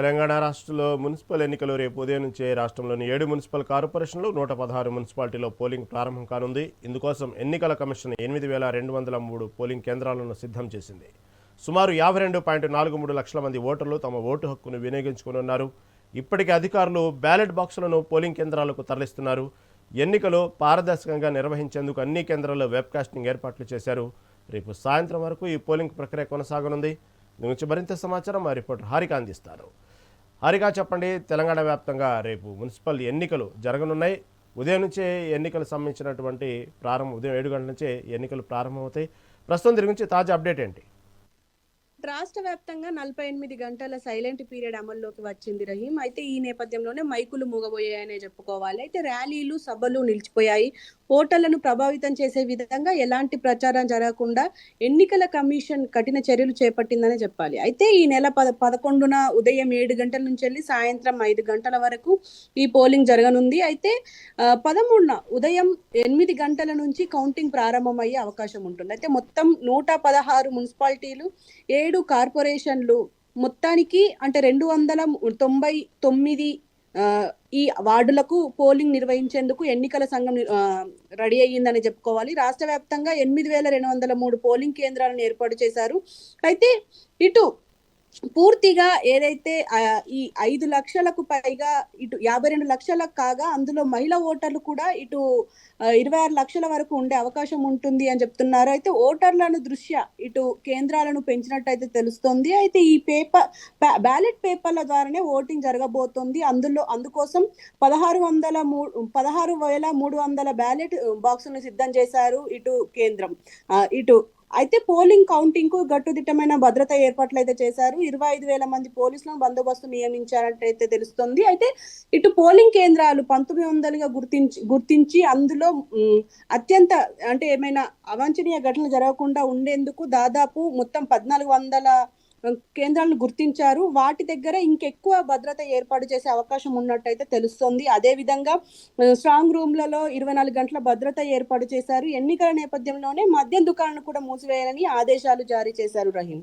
తెలంగాణ రాష్ట్రంలో మున్సిపల్ ఎన్నికలు రేపు ఉదయం నుంచే రాష్ట్రంలోని ఏడు మున్సిపల్ కార్పొరేషన్లు నూట పదహారు మున్సిపాలిటీలో పోలింగ్ ప్రారంభం కానుంది. ఇందుకోసం ఎన్నికల కమిషన్ ఎనిమిది వేల రెండు వందల మూడు పోలింగ్ కేంద్రాలను సిద్ధం చేసింది. సుమారు యాభై రెండు పాయింట్ నాలుగు మూడు లక్షల మంది ఓటర్లు తమ ఓటు హక్కును వినియోగించుకునున్నారు. ఇప్పటికే అధికారులు బ్యాలెట్ బాక్సులను పోలింగ్ కేంద్రాలకు తరలిస్తున్నారు. ఎన్నికలు పారదర్శకంగా నిర్వహించేందుకు అన్ని కేంద్రాల్లో వెబ్కాస్టింగ్ ఏర్పాట్లు చేశారు. రేపు సాయంత్రం వరకు ఈ పోలింగ్ ప్రక్రియ కొనసాగనుంది. దీని గురించి మరింత సమాచారం మా రిపోర్టర్ హారిక అందిస్తారు. హారిక చెప్పండి తెలంగాణ వ్యాప్తంగా రేపు మున్సిపల్ ఎన్నికలు జరగనున్నాయి. ఉదయం నుంచే ఎన్నికలు సంబంధించినటువంటి ప్రారంభం ఉదయం ఏడు గంటల నుంచే ఎన్నికలు ప్రారంభమవుతాయి. ప్రస్తుతం దీని గురించి తాజా అప్డేట్ ఏంటి? రాష్ట్ర వ్యాప్తంగా నలభై ఎనిమిది గంటల సైలెంట్ పీరియడ్ అమల్లోకి వచ్చింది రహీం. అయితే ఈ నేపథ్యంలోనే మైకులు మూగబోయాయనే చెప్పుకోవాలి. అయితే ర్యాలీలు సభలు నిలిచిపోయాయి. ఓటర్లను ప్రభావితం చేసే విధంగా ఎలాంటి ప్రచారం జరగకుండా ఎన్నికల కమిషన్ కఠిన చర్యలు చేపట్టిందనే చెప్పాలి. అయితే ఈ నెల పద పదకొండున ఉదయం ఏడు గంటల నుంచి వెళ్ళి సాయంత్రం ఐదు గంటల వరకు ఈ పోలింగ్ జరగనుంది. అయితే పదమూడున ఉదయం ఎనిమిది గంటల నుంచి కౌంటింగ్ ప్రారంభమయ్యే అవకాశం ఉంటుంది. అయితే మొత్తం నూట పదహారు మున్సిపాలిటీలు ఏడు కార్పొరేషన్లు మొత్తానికి అంటే రెండు వందల తొంభై తొమ్మిది ఈ వార్డులకు పోలింగ్ నిర్వహించేందుకు ఎన్నికల సంఘం రెడీ అయ్యిందని చెప్పుకోవాలి. రాష్ట్ర వ్యాప్తంగా ఎనిమిది వేల రెండు వందల మూడు పోలింగ్ కేంద్రాలను ఏర్పాటు చేశారు. అయితే ఇటు పూర్తిగా ఏదైతే ఈ ఐదు లక్షలకు పైగా ఇటు యాభై రెండు లక్షలకు కాగా అందులో మహిళా ఓటర్లు కూడా ఇటు ఇరవై ఆరు లక్షల వరకు ఉండే అవకాశం ఉంటుంది అని చెప్తున్నారు. అయితే ఓటర్లను దృష్ట్యా ఇటు కేంద్రాలను పెంచినట్టయితే తెలుస్తోంది. అయితే ఈ పేపర్ బ్యాలెట్ పేపర్ల ద్వారానే ఓటింగ్ జరగబోతోంది. అందులో అందుకోసం పదహారు వందల మూడు పదహారు వేల మూడు వందల బ్యాలెట్ బాక్సులను సిద్ధం చేశారు ఇటు కేంద్రం. ఇటు అయితే పోలింగ్ కౌంటింగ్కు గట్టుదిట్టమైన భద్రత ఏర్పాట్లు అయితే చేశారు. ఇరవై ఐదు వేల మంది పోలీసులను బందోబస్తు నియమించారంటైతే తెలుస్తుంది. అయితే ఇటు పోలింగ్ కేంద్రాలు పంతొమ్మిది వందలుగా గుర్తించి గుర్తించి అందులో అత్యంత అంటే ఏమైనా అవాంఛనీయ ఘటనలు జరగకుండా ఉండేందుకు దాదాపు మొత్తం పద్నాలుగు వందల కేంద్రాలను గుర్తించారు. వాటి దగ్గర ఇంకెక్కువ భద్రత ఏర్పాటు చేసే అవకాశం ఉన్నట్టయితే తెలుస్తోంది. అదేవిధంగా స్ట్రాంగ్ రూమ్లలో ఇరవై నాలుగు గంటల భద్రత ఏర్పాటు చేశారు. ఎన్నికల నేపథ్యంలోనే మద్యం దుకాణాలను కూడా మూసివేయాలని ఆదేశాలు జారీ చేశారు రహీం.